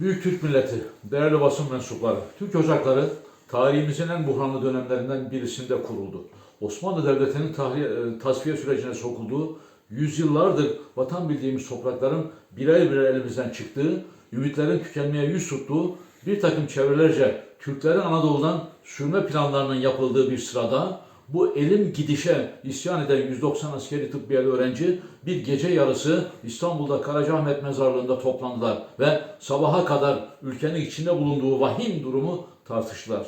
Büyük Türk milleti, değerli basın mensupları, Türk ocakları tarihimizin en buhranlı dönemlerinden birisinde kuruldu. Osmanlı Devleti'nin e, tasfiye sürecine sokulduğu, yüzyıllardır vatan bildiğimiz toprakların birer birer elimizden çıktığı, ümitlerin tükenmeye yüz tuttuğu, bir takım çevrelerce Türklerin Anadolu'dan sürme planlarının yapıldığı bir sırada bu elim gidişe isyan eden 190 askeri tıbbiyeli öğrenci bir gece yarısı İstanbul'da Karacaahmet mezarlığında toplandılar ve sabaha kadar ülkenin içinde bulunduğu vahim durumu tartıştılar.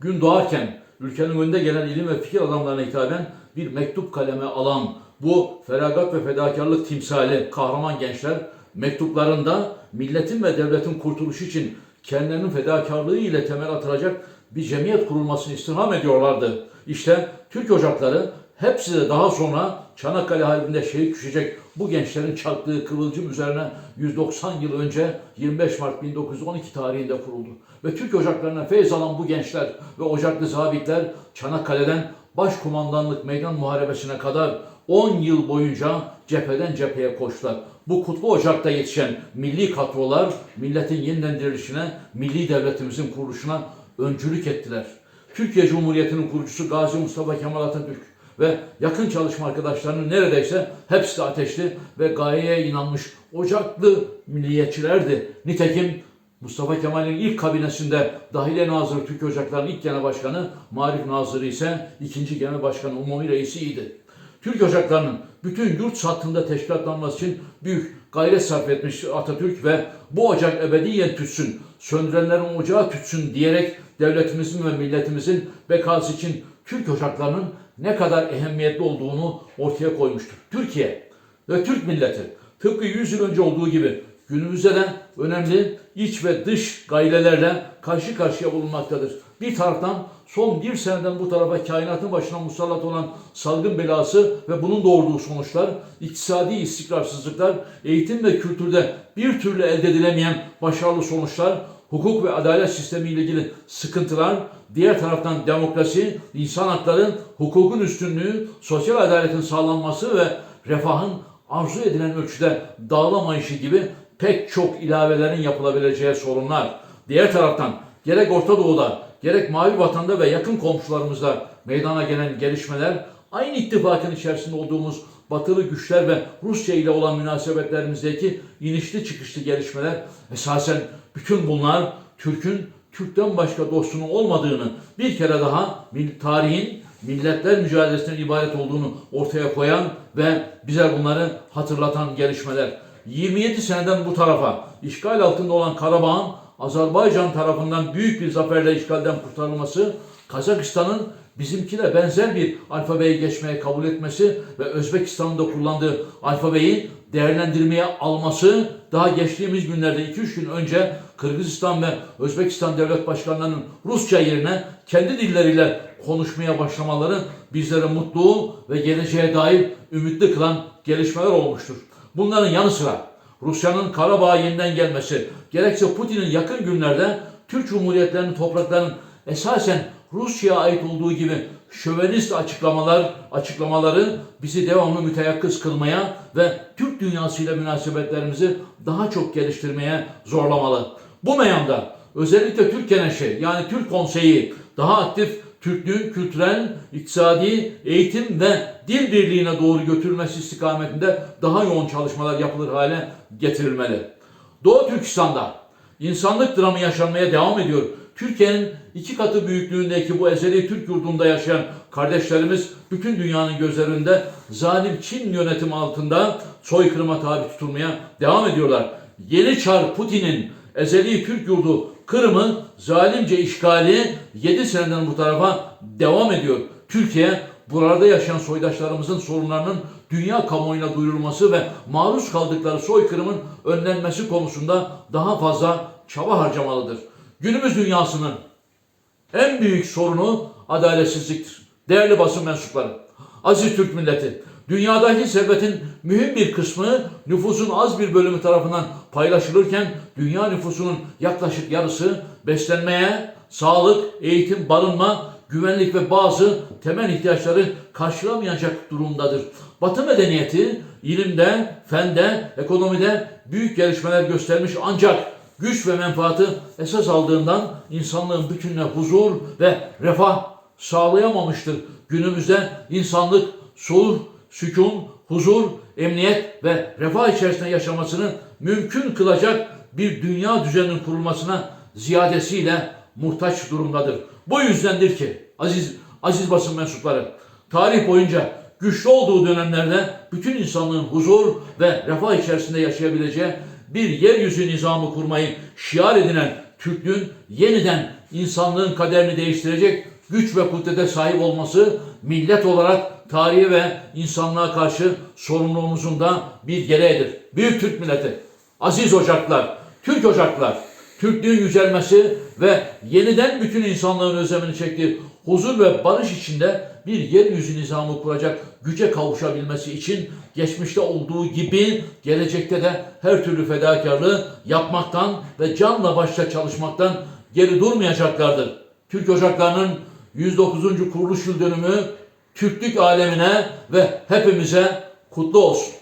Gün doğarken ülkenin önde gelen ilim ve fikir adamlarına hitaben bir mektup kaleme alan bu feragat ve fedakarlık timsali kahraman gençler mektuplarında milletin ve devletin kurtuluşu için kendilerinin fedakarlığı ile temel atılacak bir cemiyet kurulmasını istirham ediyorlardı. İşte Türk ocakları hepsi de daha sonra Çanakkale Harbi'nde şehit düşecek bu gençlerin çaktığı kıvılcım üzerine 190 yıl önce 25 Mart 1912 tarihinde kuruldu. Ve Türk ocaklarına feyz alan bu gençler ve ocaklı zabitler Çanakkale'den başkumandanlık meydan muharebesine kadar 10 yıl boyunca cepheden cepheye koştular. Bu kutlu ocakta yetişen milli kadrolar milletin yeniden dirilişine, milli devletimizin kuruluşuna öncülük ettiler. Türkiye Cumhuriyeti'nin kurucusu Gazi Mustafa Kemal Atatürk ve yakın çalışma arkadaşlarının neredeyse hepsi de ateşli ve gayeye inanmış ocaklı milliyetçilerdi. Nitekim Mustafa Kemal'in ilk kabinesinde Dahiliye Nazırı Türkiye Ocakları'nın ilk genel başkanı, Marif Nazırı ise ikinci genel başkanı, umumi reisiydi. Türk Ocakları'nın bütün yurt sattığında teşkilatlanması için büyük gayret sarf etmiş Atatürk ve bu ocak ebediyen tütsün, söndürenlerin ocağı tütsün diyerek devletimizin ve milletimizin bekası için Türk ocaklarının ne kadar ehemmiyetli olduğunu ortaya koymuştur. Türkiye ve Türk milleti tıpkı 100 yıl önce olduğu gibi günümüzde de önemli iç ve dış gayrelerle karşı karşıya bulunmaktadır. Bir taraftan son bir seneden bu tarafa kainatın başına musallat olan salgın belası ve bunun doğurduğu sonuçlar, iktisadi istikrarsızlıklar, eğitim ve kültürde bir türlü elde edilemeyen başarılı sonuçlar, hukuk ve adalet sistemi ile ilgili sıkıntılar, diğer taraftan demokrasi, insan hakları, hukukun üstünlüğü, sosyal adaletin sağlanması ve refahın arzu edilen ölçüde dağılamayışı gibi pek çok ilavelerin yapılabileceği sorunlar. Diğer taraftan gerek Orta Doğu'da, gerek Mavi Vatan'da ve yakın komşularımızda meydana gelen gelişmeler, aynı ittifakın içerisinde olduğumuz batılı güçler ve Rusya ile olan münasebetlerimizdeki inişli çıkışlı gelişmeler esasen bütün bunlar Türk'ün Türk'ten başka dostunun olmadığını bir kere daha tarihin milletler mücadelesinden ibaret olduğunu ortaya koyan ve bize bunları hatırlatan gelişmeler. 27 seneden bu tarafa işgal altında olan Karabağ'ın Azerbaycan tarafından büyük bir zaferle işgalden kurtarılması, Kazakistan'ın bizimkine benzer bir alfabeyi geçmeye kabul etmesi ve Özbekistan'ın da kullandığı alfabeyi değerlendirmeye alması daha geçtiğimiz günlerde 2-3 gün önce Kırgızistan ve Özbekistan devlet başkanlarının Rusça yerine kendi dilleriyle konuşmaya başlamaları bizlere mutlu ve geleceğe dair ümitli kılan gelişmeler olmuştur. Bunların yanı sıra Rusya'nın Karabağ'a yeniden gelmesi, gerekse Putin'in yakın günlerde Türk Cumhuriyetlerinin topraklarının esasen Rusya'ya ait olduğu gibi şövenist açıklamalar açıklamaları bizi devamlı müteyakkız kılmaya ve Türk dünyasıyla münasebetlerimizi daha çok geliştirmeye zorlamalı. Bu meyanda özellikle Türk Keneşi yani Türk Konseyi daha aktif Türklüğün kültürel, iktisadi, eğitim ve dil birliğine doğru götürülmesi istikametinde daha yoğun çalışmalar yapılır hale getirilmeli. Doğu Türkistan'da insanlık dramı yaşanmaya devam ediyor. Türkiye'nin iki katı büyüklüğündeki bu ezeli Türk yurdunda yaşayan kardeşlerimiz bütün dünyanın gözlerinde zalim Çin yönetimi altında soykırıma tabi tutulmaya devam ediyorlar. Yeni Çar Putin'in ezeli Türk yurdu Kırım'ı zalimce işgali 7 seneden bu tarafa devam ediyor. Türkiye burada yaşayan soydaşlarımızın sorunlarının dünya kamuoyuna duyurulması ve maruz kaldıkları soykırımın önlenmesi konusunda daha fazla çaba harcamalıdır. Günümüz dünyasının en büyük sorunu adaletsizliktir. Değerli basın mensupları, aziz Türk milleti, dünyadaki servetin mühim bir kısmı nüfusun az bir bölümü tarafından paylaşılırken dünya nüfusunun yaklaşık yarısı beslenmeye, sağlık, eğitim, barınma, güvenlik ve bazı temel ihtiyaçları karşılamayacak durumdadır. Batı medeniyeti ilimde, fende, ekonomide büyük gelişmeler göstermiş ancak güç ve menfaatı esas aldığından insanlığın bütününe huzur ve refah sağlayamamıştır. Günümüzde insanlık sulh, sükun, huzur, emniyet ve refah içerisinde yaşamasını mümkün kılacak bir dünya düzeninin kurulmasına ziyadesiyle muhtaç durumdadır. Bu yüzdendir ki aziz aziz basın mensupları tarih boyunca güçlü olduğu dönemlerde bütün insanlığın huzur ve refah içerisinde yaşayabileceği bir yeryüzü nizamı kurmayı şiar edinen Türklüğün yeniden insanlığın kaderini değiştirecek güç ve kudrete sahip olması millet olarak tarihe ve insanlığa karşı sorumluluğumuzun da bir gereğidir. Büyük Türk milleti, aziz ocaklar, Türk ocaklar, Türklüğün yücelmesi ve yeniden bütün insanlığın özlemini çektiği huzur ve barış içinde bir yeryüzü nizamı kuracak güce kavuşabilmesi için geçmişte olduğu gibi gelecekte de her türlü fedakarlığı yapmaktan ve canla başla çalışmaktan geri durmayacaklardır. Türk Ocakları'nın 109. kuruluş yıl dönümü Türklük alemine ve hepimize kutlu olsun.